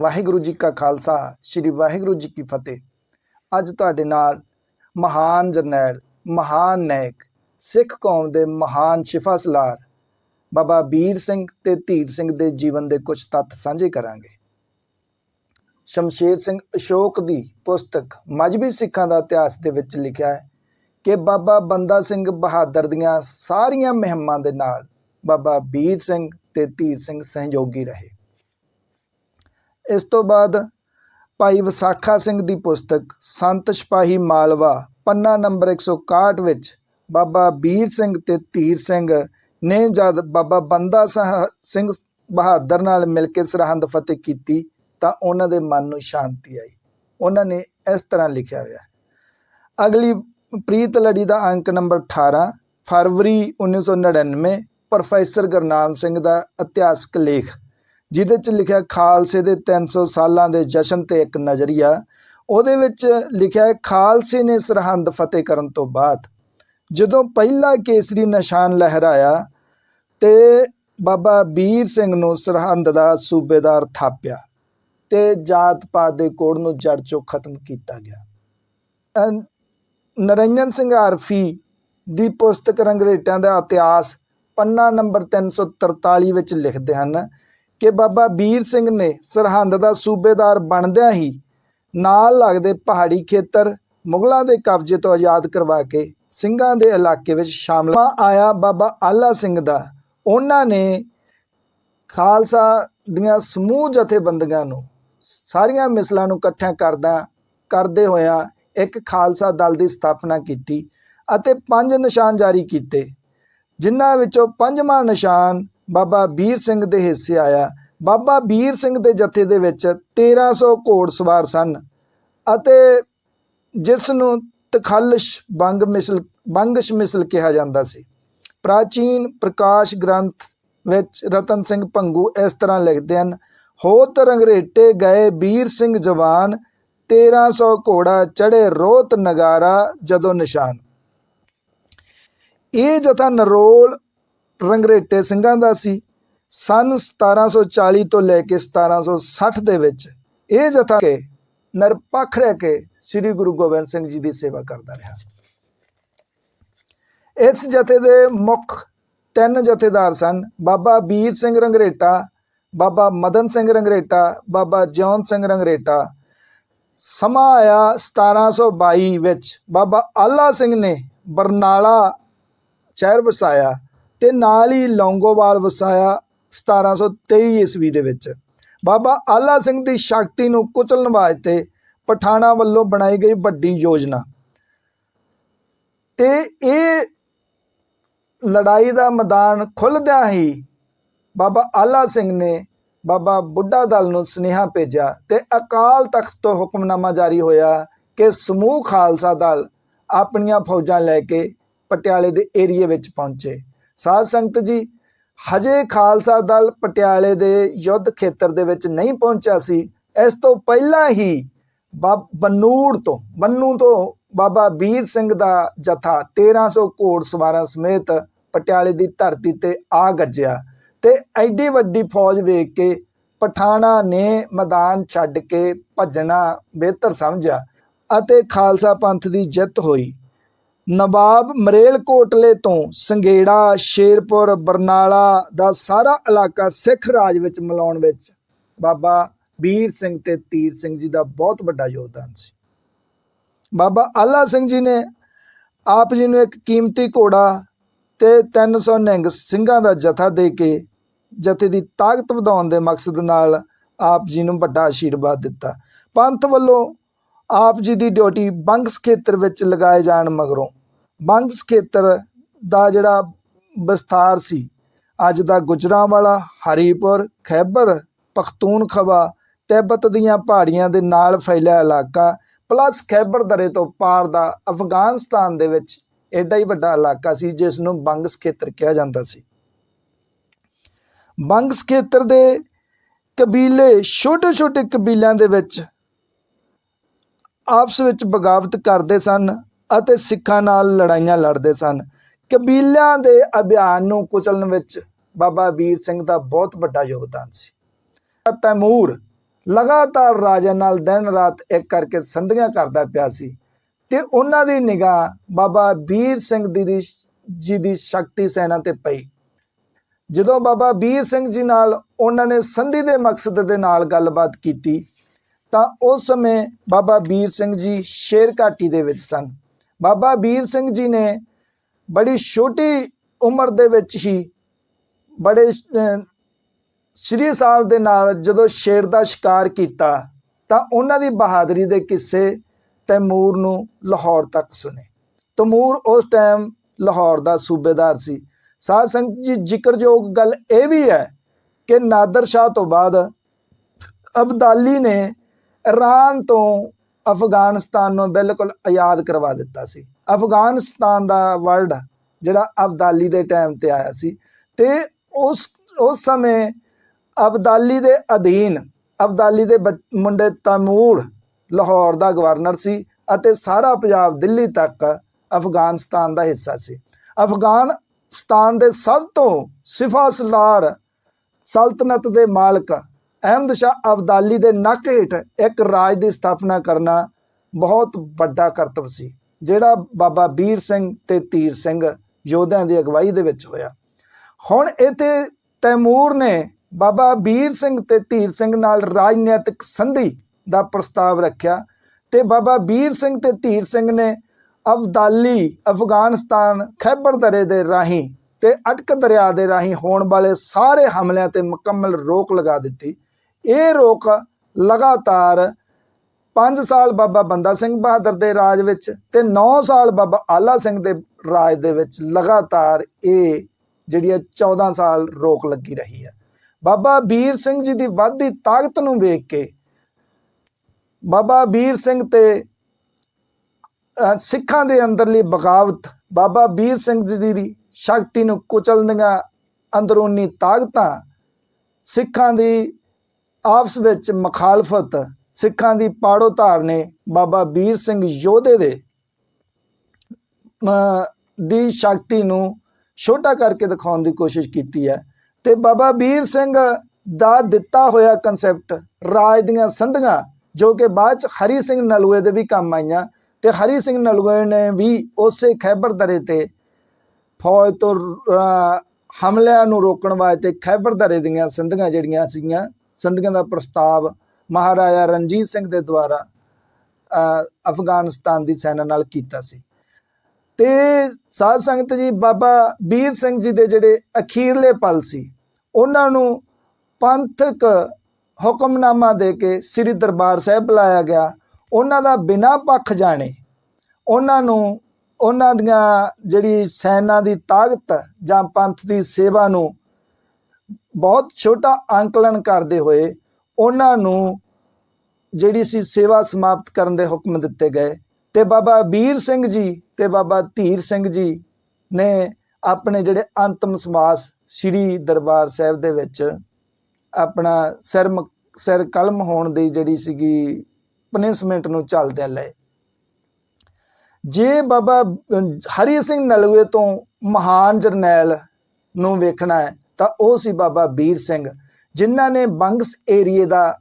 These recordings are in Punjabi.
ਵਾਹਿਗੁਰੂ ਜੀ ਕਾ ਖਾਲਸਾ, ਸ੍ਰੀ ਵਾਹਿਗੁਰੂ ਜੀ ਕੀ ਫਤਿਹ। ਅੱਜ ਤੁਹਾਡੇ ਨਾਲ ਮਹਾਨ ਜਰਨੈਲ, ਮਹਾਨ ਨਾਇਕ, ਸਿੱਖ ਕੌਮ ਦੇ ਮਹਾਨ ਸ਼ਿਫਾ ਸਲਾਰ, ਬਾਬਾ ਵੀਰ ਸਿੰਘ ਤੇ ਧੀਰ ਸਿੰਘ ਦੇ ਜੀਵਨ ਦੇ ਕੁਝ ਤੱਥ ਸਾਂਝੇ ਕਰਾਂਗੇ। ਸ਼ਮਸ਼ੇਰ ਸਿੰਘ ਅਸ਼ੋਕ ਦੀ ਪੁਸਤਕ ਮਜਬੀ ਸਿੱਖਾਂ ਦਾ ਇਤਿਹਾਸ ਦੇ ਵਿੱਚ ਲਿਖਿਆ ਹੈ ਕਿ ਬਾਬਾ ਬੰਦਾ ਸਿੰਘ ਬਹਾਦਰ ਦੀਆਂ ਸਾਰੀਆਂ ਮਹਿਮਾਂ ਦੇ ਨਾਲ ਬਾਬਾ ਵੀਰ ਸਿੰਘ ਤੇ ਧੀਰ ਸਿੰਘ ਸਹਿਯੋਗੀ ਰਹੇ। ਇਸ ਤੋਂ ਬਾਅਦ ਭਾਈ ਵਿਸਾਖਾ ਸਿੰਘ ਦੀ ਪੁਸਤਕ ਸੰਤ ਸਿਪਾਹੀ ਮਾਲਵਾ, ਪੰਨਾ ਨੰਬਰ 161 ਵਿੱਚ ਬਾਬਾ ਵੀਰ ਸਿੰਘ ਤੇ ਧੀਰ ਸਿੰਘ ਨੇ ਜਦ ਬਾਬਾ ਬੰਦਾ ਸਹ- ਸਿੰਘ ਬਹਾਦਰ ਨਾਲ ਮਿਲ ਕੇ ਸਰਹੰਦ ਫਤਿਹ ਕੀਤੀ ਤਾਂ ਉਹਨਾਂ ਦੇ ਮਨ ਨੂੰ ਸ਼ਾਂਤੀ ਆਈ। ਉਹਨਾਂ ਨੇ ਇਸ ਤਰ੍ਹਾਂ ਲਿਖਿਆ ਹੋਇਆ, ਅਗਲੀ ਪ੍ਰੀਤ ਲੜੀ ਦਾ ਅੰਕ ਨੰਬਰ 18 ਫਰਵਰੀ 1999 ਪ੍ਰੋਫੈਸਰ ਗੁਰਨਾਮ ਸਿੰਘ ਦਾ ਇਤਿਹਾਸਕ ਲੇਖ ਜਿਹਦੇ ਚ ਲਿਖਿਆ ਖਾਲਸੇ ਦੇ 300 ਸਾਲਾਂ ਦੇ ਜਸ਼ਨ ਤੇ ਇੱਕ ਨਜ਼ਰੀਆ, ਉਹਦੇ ਵਿੱਚ ਲਿਖਿਆ ਹੈ, ਖਾਲਸੇ ਨੇ ਸਰਹੰਦ ਫਤਿਹ ਕਰਨ ਤੋਂ ਬਾਅਦ ਜਦੋਂ ਪਹਿਲਾ ਕੇਸਰੀ ਨਿਸ਼ਾਨ ਲਹਿਰਾਇਆ ਤੇ ਬਾਬਾ ਵੀਰ ਸਿੰਘ ਨੂੰ ਸਰਹੰਦ ਦਾ ਸੂਬੇਦਾਰ ਥਾਪਿਆ ਤੇ ਜਾਤ ਪਾਤ ਦੇ ਕੋੜ ਨੂੰ ਜੜ ਚੋਂ ਖਤਮ ਕੀਤਾ ਗਿਆ। ਅਨ- ਨਰਿੰਜਨ ਸਿੰਘ ਆਰਫੀ ਦੀ ਪੁਸਤਕ ਰੰਗਰੇਟਾਂ ਦਾ ਇਤਿਹਾਸ ਪੰਨਾ ਨੰਬਰ 343 ਵਿੱਚ ਲਿਖਦੇ ਹਨ ਕਿ ਬਾਬਾ ਵੀਰ ਸਿੰਘ ਨੇ ਸਰਹੰਦ ਦਾ ਸੂਬੇਦਾਰ ਬਣਦਿਆਂ ਹੀ ਨਾਲ ਲੱਗਦੇ ਪਹਾੜੀ ਖੇਤਰ ਮੁਗਲਾਂ ਦੇ ਕਬਜ਼ੇ ਤੋਂ ਆਜ਼ਾਦ ਕਰਵਾ ਕੇ ਸਿੰਘਾਂ ਦੇ ਇਲਾਕੇ ਵਿੱਚ ਸ਼ਾਮਲ ਆਇਆ ਬਾਬਾ ਆਲਾ ਸਿੰਘ ਦਾ। ਉਹਨਾਂ ਨੇ ਖਾਲਸਾ ਦੀਆਂ ਸਮੂਹ ਜਥੇਬੰਦੀਆਂ ਨੂੰ ਸਾਰੀਆਂ ਮਿਸਲਾਂ ਨੂੰ ਇਕੱਠਿਆਂ ਕਰਦਾ ਕਰਦੇ ਹੋਇਆਂ ਇੱਕ ਖਾਲਸਾ ਦਲ ਦੀ ਸਥਾਪਨਾ ਕੀਤੀ ਅਤੇ ਪੰਜ ਨਿਸ਼ਾਨ ਜਾਰੀ ਕੀਤੇ, ਜਿਨ੍ਹਾਂ ਵਿੱਚੋਂ ਪੰਜਵਾਂ ਨਿਸ਼ਾਨ ਬਾਬਾ ਵੀਰ ਸਿੰਘ ਦੇ ਹਿੱਸੇ ਆਇਆ। ਬਾਬਾ ਵੀਰ ਸਿੰਘ ਦੇ ਜਥੇ ਦੇ ਵਿੱਚ 1300 ਘੋੜਸਵਾਰ ਸਨ ਅਤੇ ਜਿਸ ਨੂੰ ਤਖਲਸ਼ ਬੰਗ ਮਿਸਲ, ਬੰਗਸ਼ ਮਿਸਲ ਕਿਹਾ ਜਾਂਦਾ ਸੀ। ਪ੍ਰਾਚੀਨ ਪ੍ਰਕਾਸ਼ ਗ੍ਰੰਥ ਵਿੱਚ ਰਤਨ ਸਿੰਘ ਭੰਗੂ ਇਸ ਤਰ੍ਹਾਂ ਲਿਖਦੇ ਹਨ, ਹੋਤ ਰੰਗਰੇਟੇ ਗਏ ਵੀਰ ਸਿੰਘ ਜਵਾਨ 1300 ਘੋੜਾ ਚੜੇ ਰੋਤ ਨਗਾਰਾ ਜਦੋਂ ਨਿਸ਼ਾਨ। ਇਹ ਜਥਾ ਨਰੋਲ ਰੰਗਰੇਟੇ ਸਿੰਘਾਂ ਦਾ ਸੀ। ਸਨ 1740 ਤੋਂ ਲੈ ਕੇ 1760 ਦੇ ਵਿੱਚ ਇਹ ਜਥਾ ਕੇ ਨਿਰਪੱਖ ਰਹਿ ਕੇ ਸ੍ਰੀ ਗੁਰੂ ਗੋਬਿੰਦ ਸਿੰਘ ਜੀ ਦੀ ਸੇਵਾ ਕਰਦਾ ਰਿਹਾ। ਇਸ ਜਥੇ ਦੇ ਮੁੱਖ ਤਿੰਨ ਜਥੇਦਾਰ ਸਨ। ਬਾਬਾ ਵੀਰ ਸਿੰਘ ਰੰਗਰੇਟਾ, ਬਾਬਾ ਮਦਨ ਸਿੰਘ ਰੰਗਰੇਟਾ, ਬਾਬਾ ਜੌਨ ਸਿੰਘ ਰੰਗਰੇਟਾ। ਸਮਾਂ ਆਇਆ 1722 ਵਿੱਚ। ਬਾਬਾ ਆਲਾ ਸਿੰਘ ਨੇ ਬਰਨਾਲਾ ਸ਼ਹਿਰ ਵਸਾਇਆ। ਤੇ ਨਾਲ ਹੀ ਲੌਂਗੋਵਾਲ ਵਸਾਇਆ 1723 ਈਸਵੀ ਦੇ ਵਿੱਚ। ਬਾਬਾ ਆਲਾ ਸਿੰਘ ਦੀ ਸ਼ਕਤੀ ਨੂੰ ਕੁਚਲਣ ਵਾਸਤੇ ਪਠਾਣਾ ਵੱਲੋਂ ਬਣਾਈ ਗਈ ਵੱਡੀ ਯੋਜਨਾ। ਤੇ ਇਹ ਲੜਾਈ ਦਾ ਮੈਦਾਨ ਖੁੱਲਦਿਆਂ ਹੀ ਬਾਬਾ ਆਲਾ ਸਿੰਘ ਨੇ ਬਾਬਾ ਬੁੱਢਾ ਦਲ ਨੂੰ ਸੁਨੇਹਾ ਭੇਜਿਆ ਤੇ ਅਕਾਲ ਤਖਤ ਤੋਂ ਹੁਕਮਨਾਮਾ ਜਾਰੀ ਹੋਇਆ ਕਿ ਸਮੂਹ ਖਾਲਸਾ ਦਲ ਆਪਣੀਆਂ ਫੌਜਾਂ ਲੈ ਕੇ ਪਟਿਆਲੇ ਦੇ ਏਰੀਏ ਵਿੱਚ ਪਹੁੰਚੇ। ਸਾਧ ਸੰਗਤ ਜੀ, ਹਜੇ ਖਾਲਸਾ ਦਲ ਪਟਿਆਲੇ ਦੇ ਯੁੱਧ ਖੇਤਰ ਦੇ ਵਿੱਚ ਨਹੀਂ ਪਹੁੰਚਿਆ ਸੀ। ਇਸ ਤੋਂ ਪਹਿਲਾਂ ਹੀ ਬਾ- ਬਨੂੜ ਤੋਂ, ਬੰਨੂ ਤੋਂ ਬਾਬਾ ਵੀਰ ਸਿੰਘ ਦਾ ਜਥਾ 1300 ਘੋੜ ਸਵਾਰਾਂ ਸਮੇਤ ਪਟਿਆਲੇ ਦੀ ਧਰਤੀ ਤੇ ਆ ਗੱਜਿਆ ਤੇ ਐਡੀ ਵੱਡੀ ਫੌਜ ਵੇਖ ਕੇ ਪਠਾਣਾ ਨੇ ਮੈਦਾਨ ਛੱਡ ਕੇ ਭੱਜਣਾ ਬਿਹਤਰ ਸਮਝਿਆ ਅਤੇ ਖਾਲਸਾ ਪੰਥ ਦੀ ਜਿੱਤ ਹੋਈ। ਨਵਾਬ ਮਰੇਲ ਕੋਟਲੇ ਤੋਂ ਸੰਗੇੜਾ ਸ਼ੇਰਪੁਰ, ਬਰਨਾਲਾ ਦਾ ਸਾਰਾ ਇਲਾਕਾ ਸਿੱਖ ਰਾਜ ਵਿੱਚ ਮਿਲਾਉਣ ਵਿੱਚ ਬਾਬਾ ਵੀਰ ਸਿੰਘ ਤੇ ਤੀਰ ਸਿੰਘ ਜੀ ਦਾ ਬਹੁਤ ਵੱਡਾ ਯੋਗਦਾਨ ਸੀ। ਬਾਬਾ ਆਲਾ ਸਿੰਘ ਜੀ ਨੇ ਆਪ ਜੀ ਨੂੰ ਇੱਕ ਕੀਮਤੀ ਘੋੜਾ ਤੇ 300 ਨਿੰਗ ਸਿੰਘਾਂ ਦਾ ਜਥਾ ਦੇ ਕੇ ਜਥੇ ਦੀ ਤਾਕਤ ਵਧਾਉਣ ਦੇ ਮਕਸਦ ਨਾਲ ਆਪ ਜੀ ਨੂੰ ਵੱਡਾ ਆਸ਼ੀਰਵਾਦ ਦਿੱਤਾ। ਪੰਥ ਵੱਲੋਂ ਆਪ ਜੀ ਦੀ ਡਿਊਟੀ ਬੰਗਸ ਖੇਤਰ ਵਿੱਚ ਲਗਾਏ ਜਾਣ ਮਗਰੋਂ। ਬੰਗਸ ਖੇਤਰ ਦਾ ਜਿਹੜਾ ਵਿਸਥਾਰ ਸੀ, ਅੱਜ ਦਾ ਗੁਜਰਾਂਵਾਲਾ, ਹਰੀਪੁਰ, ਖੈਬਰ, ਪਖਤੂਨਖਵਾ, ਤਿੱਬਤ ਦੀਆਂ ਪਹਾੜੀਆਂ ਦੇ ਨਾਲ ਫੈਲਿਆ ਇਲਾਕਾ, ਪਲੱਸ ਖੈਬਰ ਦਰੇ ਤੋਂ ਪਾਰ ਦਾ ਅਫਗਾਨਿਸਤਾਨ ਦੇ ਵਿੱਚ ਐਡਾ ਹੀ ਵੱਡਾ ਇਲਾਕਾ ਸੀ, ਜਿਸ ਨੂੰ ਬੰਗਸ ਖੇਤਰ ਕਿਹਾ ਜਾਂਦਾ ਸੀ। ਬੰਗਸ ਖੇਤਰ ਦੇ ਕਬੀਲੇ ਛੋਟੇ ਛੋਟੇ ਕਬੀਲਿਆਂ ਦੇ ਵਿੱਚ ਆਪਸ ਵਿੱਚ ਬਗਾਵਤ ਕਰਦੇ ਸਨ ਅਤੇ ਸਿੱਖਾਂ ਨਾਲ ਲੜਾਈਆਂ ਲੜਦੇ ਸਨ। ਕਬੀਲਿਆਂ ਦੇ ਅਭਿਆਨ ਨੂੰ ਕੁਚਲਣ ਵਿੱਚ ਬਾਬਾ ਵੀਰ ਸਿੰਘ ਦਾ ਬਹੁਤ ਵੱਡਾ ਯੋਗਦਾਨ ਸੀ। ਤੈਮੂਰ ਲਗਾਤਾਰ ਰਾਜਾ ਨਾਲ ਦਿਨ ਰਾਤ ਇੱਕ ਕਰਕੇ ਸੰਧੀਆਂ ਕਰਦਾ ਪਿਆ ਸੀ ਤੇ ਉਹਨਾਂ ਦੀ ਨਿਗਾਹ ਬਾਬਾ ਵੀਰ ਸਿੰਘ ਦੀ ਦੀ ਜੀ ਦੀ ਸ਼ਕਤੀ ਸੈਨਾ ਤੇ ਪਈ। ਜਦੋਂ ਬਾਬਾ ਵੀਰ ਸਿੰਘ ਜੀ ਨਾਲ ਉਹਨਾਂ ਨੇ ਸੰਧੀ ਦੇ ਮਕਸਦ ਦੇ ਨਾਲ ਗੱਲਬਾਤ ਕੀਤੀ ਤਾਂ ਉਸ ਸਮੇਂ ਬਾਬਾ ਵੀਰ ਸਿੰਘ ਜੀ ਸ਼ੇਰ ਘਾਟੀ ਦੇ ਵਿੱਚ ਸਨ। ਬਾਬਾ ਵੀਰ ਸਿੰਘ ਜੀ ਨੇ ਬੜੀ ਛੋਟੀ ਉਮਰ ਦੇ ਵਿੱਚ ਹੀ ਬੜੇ ਸ਼੍ਰੀ ਸਾਹਿਬ ਦੇ ਨਾਲ ਜਦੋਂ ਸ਼ੇਰ ਦਾ ਸ਼ਿਕਾਰ ਕੀਤਾ, ਤਾਂ ਉਹਨਾਂ ਦੀ ਬਹਾਦਰੀ ਦੇ ਕਿੱਸੇ ਤੈਮੂਰ ਨੂੰ ਲਾਹੌਰ ਤੱਕ ਸੁਨੇ ਤੈਮੂਰ ਉਸ ਟਾਈਮ ਲਾਹੌਰ ਦਾ ਸੂਬੇਦਾਰ ਸੀ। ਸਾਧ ਸੰਗਤ ਜੀ, ਜ਼ਿਕਰਯੋਗ ਗੱਲ ਇਹ ਵੀ ਹੈ ਕਿ ਨਾਦਰ ਸ਼ਾਹ ਤੋਂ ਬਾਅਦ ਅਬਦਾਲੀ ਨੇ ਈਰਾਨ ਤੋਂ ਅਫਗਾਨਿਸਤਾਨ ਨੂੰ ਬਿਲਕੁਲ ਆਜ਼ਾਦ ਕਰਵਾ ਦਿੱਤਾ ਸੀ। ਅਫਗਾਨਿਸਤਾਨ ਦਾ ਵਰਡ ਜਿਹੜਾ ਅਬਦਾਲੀ ਦੇ ਟਾਈਮ ਤੇ ਆਇਆ ਸੀ ਤੇ ਉਸ ਉਸ ਸਮੇਂ ਅਬਦਾਲੀ ਦੇ ਅਧੀਨ, ਅਬਦਾਲੀ ਦੇ ਬੱਚ- ਮੁੰਡੇ ਤੈਮੂਰ, ਲਾਹੌਰ ਦਾ ਗਵਰਨਰ ਸੀ ਅਤੇ ਸਾਰਾ ਪੰਜਾਬ ਦਿੱਲੀ ਤੱਕ ਅਫਗਾਨਿਸਤਾਨ ਦਾ ਹਿੱਸਾ ਸੀ। ਅਫਗਾਨਿਸਤਾਨ ਦੇ ਸਭ ਤੋਂ ਸਿਫਾਸਲਾਰ ਸਲਤਨਤ ਦੇ ਮਾਲਕ ਅਹਿਮਦ ਸ਼ਾਹ ਅਬਦਾਲੀ ਦੇ ਨੱਕ ਹੇਠ ਇੱਕ ਰਾਜ ਦੀ ਸਥਾਪਨਾ ਕਰਨਾ ਬਹੁਤ ਵੱਡਾ ਕਰਤੱਵ ਸੀ, ਜਿਹੜਾ ਬਾਬਾ ਵੀਰ ਸਿੰਘ ਤੇ ਤੀਰ ਸਿੰਘ ਯੋਧਿਆਂ ਦੀ ਅਗਵਾਈ ਦੇ ਵਿੱਚ ਹੋਇਆ। ਹੁਣ ਇੱਥੇ ਤੈਮੂਰ ਨੇ ਬਾਬਾ ਵੀਰ ਸਿੰਘ ਤੇ ਧੀਰ ਸਿੰਘ ਨਾਲ ਰਾਜਨੀਤਿਕ ਸੰਧੀ ਦਾ ਪ੍ਰਸਤਾਵ ਰੱਖਿਆ ਤੇ ਬਾਬਾ ਵੀਰ ਸਿੰਘ ਤੇ ਧੀਰ ਸਿੰਘ ਨੇ ਅਬਦਾਲੀ ਅਫਗਾਨਿਸਤਾਨ ਖੈਬਰ ਦਰੇ ਦੇ ਰਾਹੀਂ ਤੇ ਅਟਕ ਦਰਿਆ ਦੇ ਰਾਹੀਂ ਹੋਣ ਵਾਲੇ ਸਾਰੇ ਹਮਲਿਆਂ ਤੇ ਮੁਕੰਮਲ ਰੋਕ ਲਗਾ ਦਿੱਤੀ। ਇਹ ਰੋਕ ਲਗਾਤਾਰ 5 ਸਾਲ ਬਾਬਾ ਬੰਦਾ ਸਿੰਘ ਬਹਾਦਰ ਦੇ ਰਾਜ ਵਿੱਚ ਤੇ 9 ਸਾਲ ਬਾਬਾ ਆਲਾ ਸਿੰਘ ਦੇ ਰਾਜ ਦੇ ਵਿੱਚ ਲਗਾਤਾਰ ਇਹ ਜਿਹੜੀ ਹੈ 14 ਸਾਲ ਰੋਕ ਲੱਗੀ ਰਹੀ ਹੈ। ਬਾਬਾ ਵੀਰ ਸਿੰਘ ਜੀ ਦੀ ਵੱਧਦੀ ਤਾਕਤ ਨੂੰ ਵੇਖ ਕੇ ਬਾਬਾ ਵੀਰ ਸਿੰਘ ਤੇ ਸਿੱਖਾਂ ਦੇ ਅੰਦਰਲੀ ਬਗਾਵਤ ਬਾਬਾ ਵੀਰ ਸਿੰਘ ਜੀ ਦੀ ਸ਼ਕਤੀ ਨੂੰ ਕੁਚਲਦੀਆਂ ਅੰਦਰੂਨੀ ਤਾਕਤਾਂ ਸਿੱਖਾਂ ਦੀ ਆਪਸ ਵਿੱਚ ਮੁਖਾਲਫਤ ਸਿੱਖਾਂ ਦੀ ਪਾੜੋ ਧਾਰ ਨੇ ਬਾਬਾ ਵੀਰ ਸਿੰਘ ਯੋਧੇ ਦੇ ਦੀ ਸ਼ਕਤੀ ਨੂੰ ਛੋਟਾ ਕਰਕੇ ਦਿਖਾਉਣ ਦੀ ਕੋਸ਼ਿਸ਼ ਕੀਤੀ ਹੈ। ਤੇ ਬਾਬਾ ਵੀਰ ਸਿੰਘ ਦਾ ਦਿੱਤਾ ਹੋਇਆ ਕਨਸੈਪਟ ਰਾਜ ਦੀਆਂ ਸੰਧੀਆਂ, ਜੋ ਕਿ ਬਾਅਦ ਚ ਹਰੀ ਸਿੰਘ ਨਲੂਏ ਦੇ ਵੀ ਕੰਮ ਆਈਆਂ ਤੇ ਹਰੀ ਸਿੰਘ ਨਲੂਏ ਨੇ ਵੀ ਉਸੇ ਖੈਬਰ ਦਰੇ ਤੇ ਫੌਜ ਤੋਂ ਹਮਲਿਆਂ ਨੂੰ ਰੋਕਣ ਵਾਸਤੇ ਖੈਬਰ ਦਰੇ ਦੀਆਂ ਸੰਧੀਆਂ ਜਿਹੜੀਆਂ ਸੀਗੀਆਂ ਸੰਧੀਆਂ ਦਾ ਪ੍ਰਸਤਾਵ ਮਹਾਰਾਜਾ ਰਣਜੀਤ ਸਿੰਘ ਦੇ ਦੁਆਰਾ ਅਫਗਾਨਿਸਤਾਨ ਦੀ ਸੈਨਾ ਨਾਲ ਕੀਤਾ ਸੀ। ਤੇ ਸਾਧ ਸੰਗਤ ਜੀ, ਬਾਬਾ ਵੀਰ ਸਿੰਘ ਜੀ ਦੇ ਜਿਹੜੇ ਅਖੀਰਲੇ ਪਲ ਸੀ, ਉਹਨਾਂ ਨੂੰ ਪੰਥਕ ਹੁਕਮਨਾਮਾ ਦੇ ਕੇ ਸ੍ਰੀ ਦਰਬਾਰ ਸਾਹਿਬ ਬੁਲਾਇਆ ਗਿਆ। ਉਹਨਾਂ ਦਾ ਬਿਨਾਂ ਪੱਖ ਜਾਣੇ, ਉਹਨਾਂ ਨੂੰ, ਉਹਨਾਂ ਦੀਆਂ ਜਿਹੜੀ ਸੈਨਾ ਦੀ ਤਾਕਤ ਜਾਂ ਪੰਥ ਦੀ ਸੇਵਾ ਨੂੰ ਬਹੁਤ ਛੋਟਾ ਅੰਕਲਨ ਕਰਦੇ ਹੋਏ ਉਹਨਾਂ ਨੂੰ ਜਿਹੜੀ ਸੀ ਸੇਵਾ ਸਮਾਪਤ ਕਰਨ ਦੇ ਹੁਕਮ ਦਿੱਤੇ ਗਏ। ਤੇ ਬਾਬਾ ਵੀਰ ਸਿੰਘ ਜੀ ਤੇ ਬਾਬਾ ਧੀਰ ਸਿੰਘ ਜੀ ਨੇ ਆਪਣੇ ਜਿਹੜੇ ਅੰਤਮ ਸਮਾਸ ਸ੍ਰੀ ਦਰਬਾਰ ਸਾਹਿਬ ਦੇ ਵਿੱਚ ਆਪਣਾ ਸਿਰ ਮ- ਸਿਰ ਕਲਮ ਹੋਣ ਦੀ ਜਿਹੜੀ ਸੀਗੀ ਪਨਿਸ਼ਮੈਂਟ ਨੂੰ ਚੱਲਦਿਆਂ ਲਏ। ਜੇ ਬਾਬਾ ਹਰੀ ਸਿੰਘ ਨਲਵੇ ਤੋਂ ਮਹਾਨ ਜਰਨੈਲ ਨੂੰ ਵੇਖਣਾ ਹੈ ਤਾਂ ਉਹ ਸੀ ਬਾਬਾ ਵੀਰ ਸਿੰਘ, ਜਿਨ੍ਹਾਂ ਨੇ ਬੰਗਸ ਏਰੀਏ ਦਾ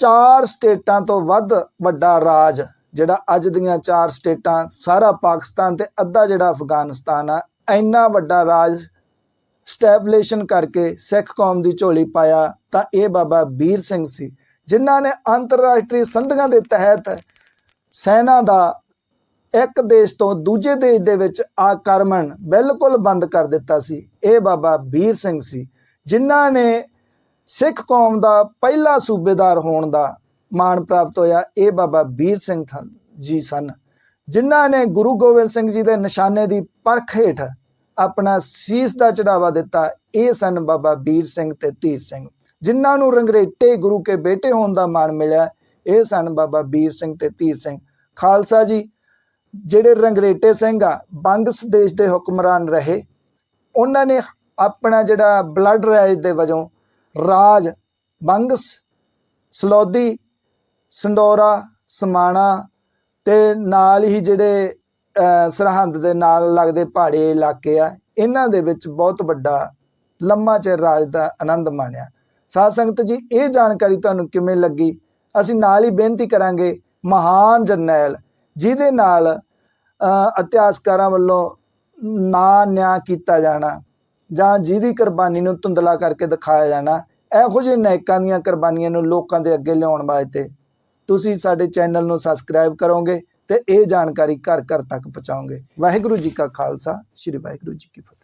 ਚਾਰ ਸਟੇਟਾਂ ਤੋਂ ਵੱਧ ਵੱਡਾ ਰਾਜ, ਜਿਹੜਾ ਅੱਜ ਦੀਆਂ ਚਾਰ ਸਟੇਟਾਂ ਸਾਰਾ ਪਾਕਿਸਤਾਨ ਤੇ ਅੱਧਾ ਜਿਹੜਾ ਅਫਗਾਨਿਸਤਾਨ ਆ, ਇੰਨਾ ਵੱਡਾ ਰਾਜ ਸਟੈਬਲਿਸ਼ਨ ਕਰਕੇ ਸਿੱਖ ਕੌਮ ਦੀ ਝੋਲੀ ਪਾਇਆ, ਤਾਂ ਇਹ ਬਾਬਾ ਵੀਰ ਸਿੰਘ ਸੀ, ਜਿਨ੍ਹਾਂ ਨੇ ਅੰਤਰਰਾਸ਼ਟਰੀ ਸੰਧੀਆਂ ਦੇ ਤਹਿਤ ਸੈਨਾ ਦਾ ਇੱਕ ਦੇਸ਼ ਤੋਂ ਦੂਜੇ ਦੇਸ਼ ਦੇ ਵਿੱਚ ਆਕਰਮਣ ਬਿਲਕੁਲ ਬੰਦ ਕਰ ਦਿੱਤਾ ਸੀ। ਇਹ ਬਾਬਾ ਵੀਰ ਸਿੰਘ ਸੀ, ਜਿਨ੍ਹਾਂ ਨੇ ਸਿੱਖ ਕੌਮ ਦਾ ਪਹਿਲਾ ਸੂਬੇਦਾਰ ਹੋਣ ਦਾ ਮਾਣ ਪ੍ਰਾਪਤ ਹੋਇਆ। ਇਹ ਬਾਬਾ ਵੀਰ ਸਿੰਘ ਜੀ ਸਨ, ਜਿਨ੍ਹਾਂ ਨੇ ਗੁਰੂ ਗੋਬਿੰਦ ਸਿੰਘ ਜੀ ਦੇ ਨਿਸ਼ਾਨੇ ਦੀ ਪਰਖ ਹੇਠ ਆਪਣਾ ਸੀਸ ਦਾ ਚੜਾਵਾ ਦਿੱਤਾ। ਇਹ ਸਨ ਬਾਬਾ ਵੀਰ ਸਿੰਘ ਤੇ ਧੀਰ ਸਿੰਘ, ਜਿਨ੍ਹਾਂ ਨੂੰ ਰੰਗਰੇਟੇ ਗੁਰੂ ਕੇ ਬੇਟੇ ਹੋਣ ਦਾ ਮਾਣ ਮਿਲਿਆ। ਇਹ ਸਨ ਬਾਬਾ ਵੀਰ ਸਿੰਘ ਤੇ ਧੀਰ ਸਿੰਘ। ਖਾਲਸਾ ਜੀ ਜਿਹੜੇ ਰੰਗਰੇਟੇ ਸਿੰਘ ਆ ਬੰਗਸ ਦੇਸ਼ ਦੇ ਹੁਕਮਰਾਨ ਰਹੇ, ਉਹਨਾਂ ਨੇ ਆਪਣਾ ਜਿਹੜਾ ਬਲੱਡ ਰਾਜ ਦੇ ਵਜੋਂ, ਰਾਜ ਬੰਗਸ ਸਲੌਦੀ, ਸੰਡੋਰਾ, ਸਮਾਣਾ ਤੇ ਨਾਲ ਹੀ ਜਿਹੜੇ ਸਰਹੰਦ ਦੇ ਨਾਲ ਲੱਗਦੇ ਪਹਾੜੀ ਇਲਾਕੇ ਆ, ਇਹਨਾਂ ਦੇ ਵਿੱਚ ਬਹੁਤ ਵੱਡਾ, ਲੰਮਾ ਚਿਰ ਰਾਜ ਦਾ ਆਨੰਦ ਮਾਣਿਆ। ਸਾਧ ਸੰਗਤ ਜੀ, ਇਹ ਜਾਣਕਾਰੀ ਤੁਹਾਨੂੰ ਕਿਵੇਂ ਲੱਗੀ? ਅਸੀਂ ਨਾਲ ਹੀ ਬੇਨਤੀ ਕਰਾਂਗੇ, ਮਹਾਨ ਜਰਨੈਲ ਜਿਹਦੇ ਨਾਲ ਇਤਿਹਾਸਕਾਰਾਂ ਵੱਲੋਂ ਨਾ ਨਿਆਂ ਕੀਤਾ ਜਾਣਾ ਜਾਂ ਜਿਹਦੀ ਕੁਰਬਾਨੀ ਨੂੰ ਧੁੰਦਲਾ ਕਰਕੇ ਦਿਖਾਇਆ ਜਾਣਾ, ਇਹੋ ਜਿਹੇ ਨਾਇਕਾਂ ਦੀਆਂ ਕੁਰਬਾਨੀਆਂ ਨੂੰ ਲੋਕਾਂ ਦੇ ਅੱਗੇ ਲਿਆਉਣ ਵਾਸਤੇ ਤੁਸੀਂ ਸਾਡੇ ਚੈਨਲ ਨੂੰ ਸਬਸਕ੍ਰਾਈਬ ਕਰੋਗੇ ਤੇ ਇਹ ਜਾਣਕਾਰੀ ਘਰ ਘਰ ਤੱਕ ਪਹੁੰਚਾਓਗੇ। ਵਾਹਿਗੁਰੂ ਜੀ ਕਾ ਖਾਲਸਾ, ਸ੍ਰੀ ਵਾਹਿਗੁਰੂ ਜੀ ਕੀ ਫਤਿਹ।